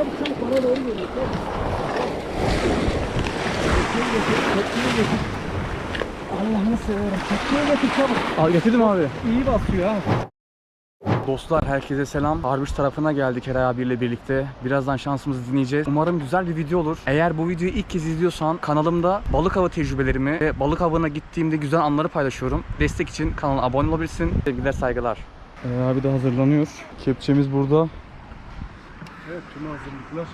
çabuk çabuk bana doğru geliyor. Allah'ını severim. Tekneyi getir çabuk. Al getirdim abi. İyi basıyor ha. Dostlar herkese selam. Harbiç tarafına geldik Eray abiyle birlikte. Birazdan şansımızı dinleyeceğiz. Umarım güzel bir video olur. Eğer bu videoyu ilk kez izliyorsan kanalımda balık avı tecrübelerimi ve balık avına gittiğimde güzel anları paylaşıyorum. Destek için kanala abone olabilirsin. Sevgiler saygılar. Eray abi de hazırlanıyor. Kepçemiz burada. Evet tüm hazırlıklar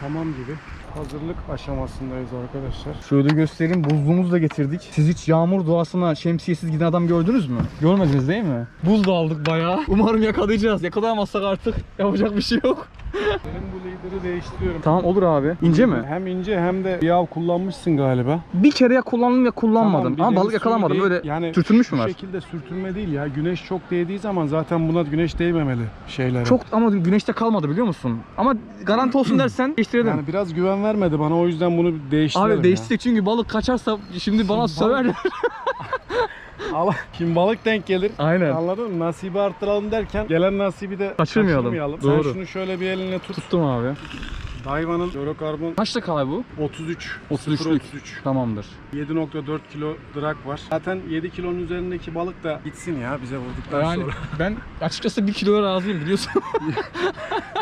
tamam gibi. Hazırlık aşamasındayız arkadaşlar. Şöyle göstereyim. Buzluğumuzu da getirdik. Siz hiç yağmur doğasına şemsiyesiz giden adam gördünüz mü? Görmediniz değil mi? Buz da aldık bayağı. Umarım yakalayacağız. Yakalayamazsak artık yapacak bir şey yok. Senin bu lideri değiştiriyorum. Tamam olur abi. İnce mi? Hem ince hem de bir av kullanmışsın galiba. Bir kere ya kullandım ya kullanmadım. Tamam, Ama balık yakalamadım. değil. Böyle yani sürtünmüş mü var? şekilde sürtünme değil ya. Güneş çok değdiği zaman zaten buna güneş değmemeli şeylere. Çok ama güneşte kalmadı biliyor musun? Ama garanti olsun dersen değiştirelim. yani biraz güven vermedi bana o yüzden bunu değiştirelim Abi değiştirdik çünkü balık kaçarsa şimdi bana söverler. Ama şimdi balık denk gelir. Aynen. Anladın mı? Nasibi arttıralım derken gelen nasibi de Kaçırmayalım. Sen Doğru. şunu şöyle bir eline tut. Tuttum abi. Daiwa'nın fluorokarbon Kaç dakika bu? 33. 33'lük. 33. Tamamdır. 7.4 kilo drag var. Zaten 7 kilonun üzerindeki balık da gitsin ya bize vurduktan Yani sonra. ben açıkçası bir kiloya razıyım biliyorsun.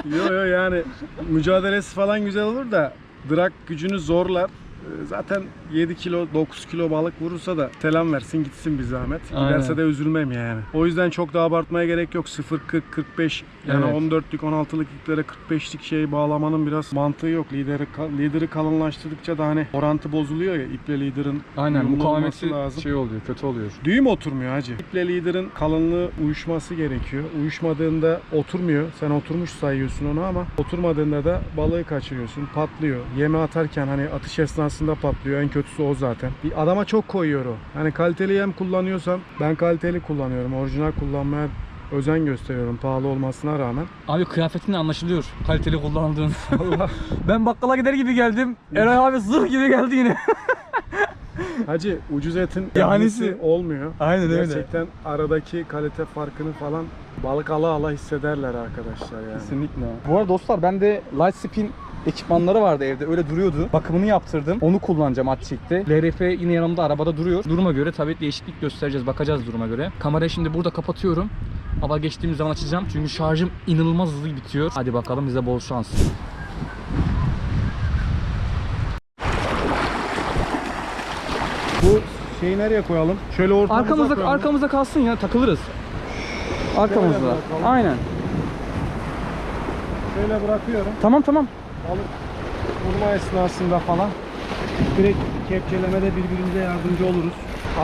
yo yo yani mücadelesi falan güzel olur da drag gücünü zorlar. Ee, Zaten 7 kilo 9 kilo balık vurursa da selam versin gitsin bir zahmet. Aynen. Giderse de üzülmem yani. O yüzden çok da abartmaya gerek yok. 0 40 45 yani Evet. 14'lük 16'lık iplere 45'lik şey bağlamanın biraz mantığı yok. Lideri lideri kalınlaştırdıkça da hani orantı bozuluyor ya iple liderin Aynen mukavemeti lazım. şey oluyor, kötü oluyor. Düğüm oturmuyor hacı. İple liderin kalınlığı uyuşması gerekiyor. Uyuşmadığında oturmuyor. Sen oturmuş sayıyorsun onu ama oturmadığında da balığı kaçırıyorsun. Patlıyor. Yeme atarken hani atış esnasında patlıyor. En kötüsü o zaten. Bir adama çok koyuyor o. Hani kaliteli yem kullanıyorsan ben kaliteli kullanıyorum. Orijinal kullanmaya özen gösteriyorum pahalı olmasına rağmen. Abi kıyafetinle anlaşılıyor kaliteli kullandığın. ben bakkala gider gibi geldim. Eray abi zırh gibi geldi yine. Hacı ucuz etin Yanisi. olmuyor. Aynen öyle. Gerçekten aradaki kalite farkını falan balık ala ala hissederler arkadaşlar yani. Kesinlikle. Bu arada dostlar bende light spin ekipmanları vardı evde öyle duruyordu. Bakımını yaptırdım. Onu kullanacağım Atçik'te. LRF yine yanımda arabada duruyor. Duruma göre tabii değişiklik göstereceğiz. Bakacağız duruma göre. Kamerayı şimdi burada kapatıyorum. Hava geçtiğimiz zaman açacağım. Çünkü şarjım inanılmaz hızlı bitiyor. Hadi bakalım bize bol şans. Bu şeyi nereye koyalım? Şöyle ortamıza Arkamızda koyalım. arkamızda kalsın ya takılırız. Arkamızda. Aynen. Şöyle bırakıyorum. Tamam tamam. Balık vurma esnasında falan direkt kepçelemede birbirimize yardımcı oluruz.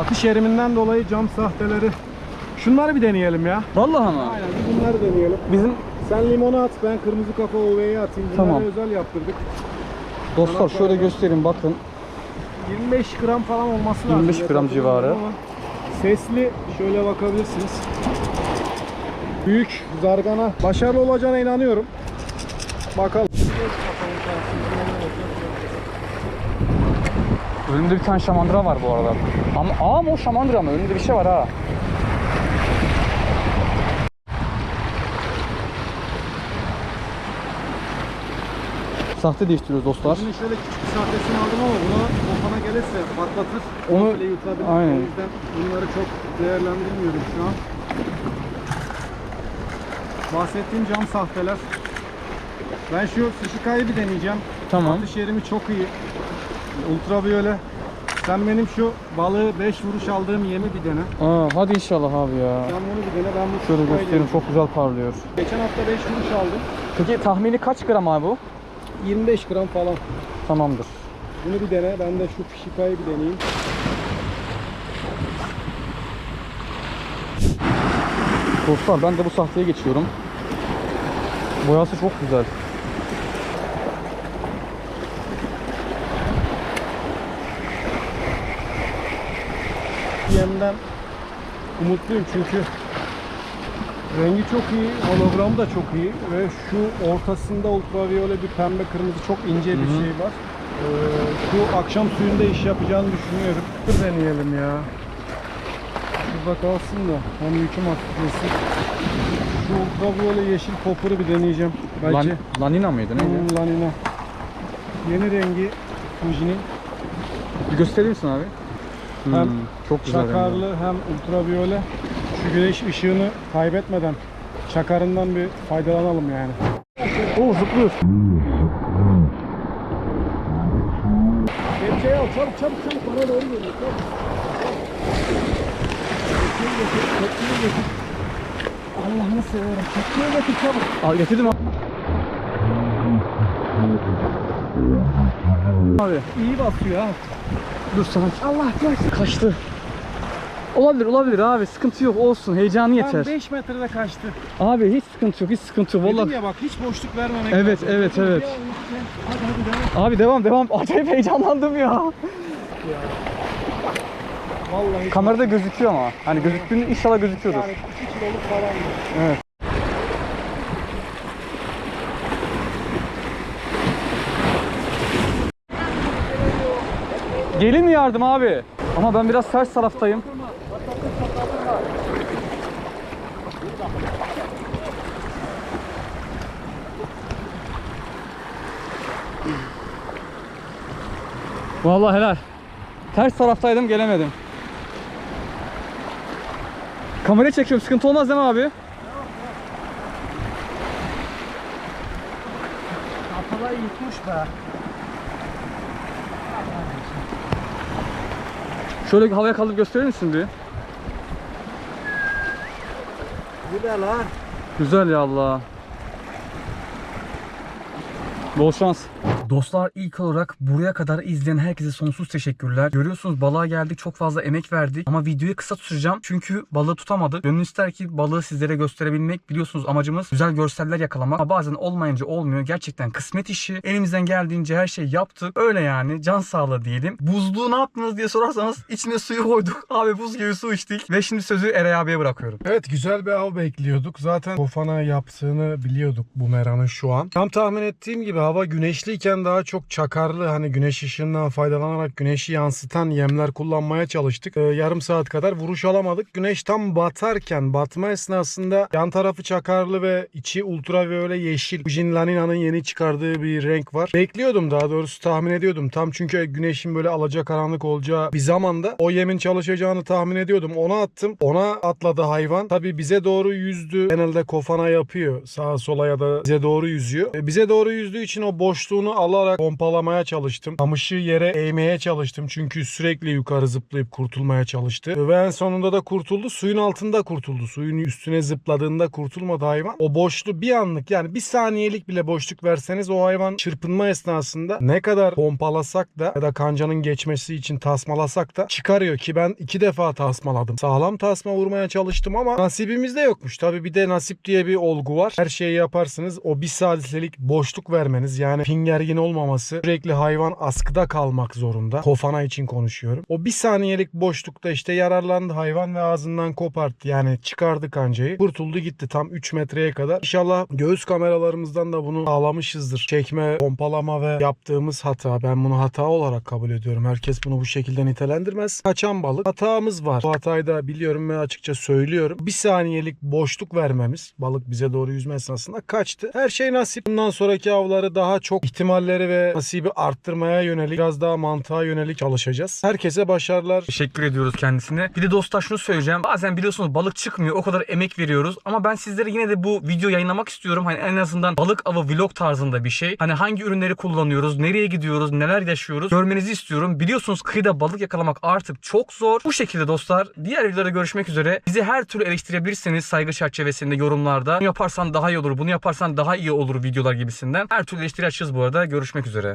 Atış yeriminden dolayı cam sahteleri Şunları bir deneyelim ya. Vallahi ama. Aynen bir bunları deneyelim. Bizim Sen limonu at, ben kırmızı kafa OV'yi atayım. Bunları Tamam. özel yaptırdık. dostlar şöyle göstereyim bakın. 25 gram falan olması lazım. 25 gram Net civarı. Sesli şöyle bakabilirsiniz. Büyük zargana başarılı olacağına inanıyorum. Bakalım. Önümde bir tane şamandıra var bu arada. Ama aa o şamandıra mı? Önümde bir şey var ha. Sahte değiştiriyoruz dostlar. Şimdi şöyle küçük bir sahtesini aldım ama buna kafana gelirse patlatır. Onu- komple yutabilir. aynen. O yüzden bunları çok değerlendirmiyorum şu an. Bahsettiğim cam sahteler. Ben şu Sushika'yı bir deneyeceğim. Tamam. Atış yerimi çok iyi. Ultraviyole. Sen benim şu balığı 5 vuruş aldığım yemi bir dene. Aa, hadi inşallah abi ya. Sen bunu bir dene. Ben bu Şöyle göstereyim çok güzel parlıyor. Geçen hafta 5 vuruş aldım. Peki tahmini kaç gram abi bu? 25 gram falan. Tamamdır. Bunu bir dene. Ben de şu Sushika'yı bir deneyeyim. Dostlar ben de bu sahteye geçiyorum. Boyası çok güzel. Yemden umutluyum çünkü rengi çok iyi, hologram da çok iyi ve şu ortasında ultraviyole bir pembe kırmızı çok ince bir Hı hı. şey var. Ee, şu akşam suyunda iş yapacağını düşünüyorum. Dur deneyelim ya. Burada kalsın da hem yüküm hafiflesin. Şu ultraviyole yeşil kopuru bir deneyeceğim. Belki. Lan, lanina mıydı neydi? Hmm, lanina. Yeni rengi Fuji'nin. Bir gösterir misin abi? Hmm, Hem çok güzel. Çakarlı hem ultraviyole. Şu güneş ışığını kaybetmeden çakarından bir faydalanalım yani. Oo zıplıyor. Kepçeyi al çabuk çabuk çabuk bana doğru geliyor. Allah'ını severim. Kepçeyi getir çabuk. Al getirdim abi. Abi İyi basıyor ha. dur sana. Allah kaçtı. Kaçtı. Olabilir olabilir abi sıkıntı yok olsun heyecanı Tam yeter. 5 metrede kaçtı. Abi hiç sıkıntı yok hiç sıkıntı yok Dedim vallahi. ya bak hiç boşluk vermemek Evet, lazım. evet, evet. Hadi hadi devam. Abi devam devam acayip heyecanlandım ya. Vallahi Kamerada gözüküyor ama. Hani gözüktüğünde inşallah gözüküyordur. yani 2 kiloluk falan. Evet. Gelin mi yardım abi? Ama ben biraz ters taraftayım. Vallahi helal. Ters taraftaydım gelemedim. Kamerayı çekiyorum sıkıntı olmaz değil mi abi? Kafalar yıkmış be. Şöyle havaya kaldırıp gösterir misin bir? Ne lan? Güzel ya Allah. Bol şans. Dostlar ilk olarak buraya kadar izleyen herkese sonsuz teşekkürler. Görüyorsunuz balığa geldik çok fazla emek verdik ama videoyu kısa tutacağım çünkü balığı tutamadık. Gönül ister ki balığı sizlere gösterebilmek biliyorsunuz amacımız güzel görseller yakalamak ama bazen olmayınca olmuyor. Gerçekten kısmet işi. Elimizden geldiğince her şey yaptık. Öyle yani can sağlığı diyelim. Buzluğu ne yaptınız diye sorarsanız içine suyu koyduk. Abi buz gibi su içtik ve şimdi sözü Eray abiye bırakıyorum. Evet güzel bir av bekliyorduk. Zaten Kofana yaptığını biliyorduk bu meranın şu an. Tam tahmin ettiğim gibi hava güneşliyken daha çok çakarlı hani güneş ışığından faydalanarak güneşi yansıtan yemler kullanmaya çalıştık. Ee, yarım saat kadar vuruş alamadık. Güneş tam batarken batma esnasında yan tarafı çakarlı ve içi ultraviyole yeşil. Fujin Lanina'nın yeni çıkardığı bir renk var. Bekliyordum daha doğrusu tahmin ediyordum. Tam çünkü güneşin böyle alacakaranlık olacağı bir zamanda o yemin çalışacağını tahmin ediyordum. Ona attım. Ona atladı hayvan. Tabii bize doğru yüzdü. Genelde kofana yapıyor. Sağa sola ya da bize doğru yüzüyor. E, Bize doğru yüzdüğü için o boşluğunu alarak pompalamaya çalıştım. Kamışı yere eğmeye çalıştım. Çünkü sürekli yukarı zıplayıp kurtulmaya çalıştı. Ve en sonunda da kurtuldu. Suyun altında kurtuldu. Suyun üstüne zıpladığında kurtulmadı hayvan. O boşluğu bir anlık yani bir saniyelik bile boşluk verseniz o hayvan çırpınma esnasında ne kadar pompalasak da ya da kancanın geçmesi için tasmalasak da çıkarıyor ki ben iki defa tasmaladım. Sağlam tasma vurmaya çalıştım ama nasibimizde yokmuş. Tabi bir de nasip diye bir olgu var. Her şeyi yaparsınız o bir saliselik boşluk vermeniz yani fingergin olmaması sürekli hayvan askıda kalmak zorunda. Kofana için konuşuyorum. O bir saniyelik boşlukta işte yararlandı hayvan ve ağzından koparttı. Yani çıkardı kancayı. Kurtuldu gitti tam 3 metreye kadar. İnşallah göğüs kameralarımızdan da bunu sağlamışızdır. Çekme, pompalama ve yaptığımız hata. Ben bunu hata olarak kabul ediyorum. Herkes bunu bu şekilde nitelendirmez. Kaçan balık. Hatamız var. Bu hatayı da biliyorum ve açıkça söylüyorum. Bir saniyelik boşluk vermemiz. Balık bize doğru yüzme esnasında kaçtı. Her şey nasip. Bundan sonraki avları daha çok ihtimalleri ve nasibi arttırmaya yönelik biraz daha mantığa yönelik çalışacağız. Herkese başarılar. Teşekkür ediyoruz kendisine. Bir de dostlar şunu söyleyeceğim. Bazen biliyorsunuz balık çıkmıyor. O kadar emek veriyoruz. Ama ben sizlere yine de bu video yayınlamak istiyorum. Hani en azından balık avı vlog tarzında bir şey. Hani hangi ürünleri kullanıyoruz, nereye gidiyoruz, neler yaşıyoruz görmenizi istiyorum. Biliyorsunuz kıyıda balık yakalamak artık çok zor. Bu şekilde dostlar diğer videolarda görüşmek üzere. Bizi her türlü eleştirebilirsiniz saygı çerçevesinde yorumlarda. Bunu yaparsan daha iyi olur, bunu yaparsan daha iyi olur videolar gibisinden. Her türlü eleştiri açığız bu arada. Görüşmek üzere.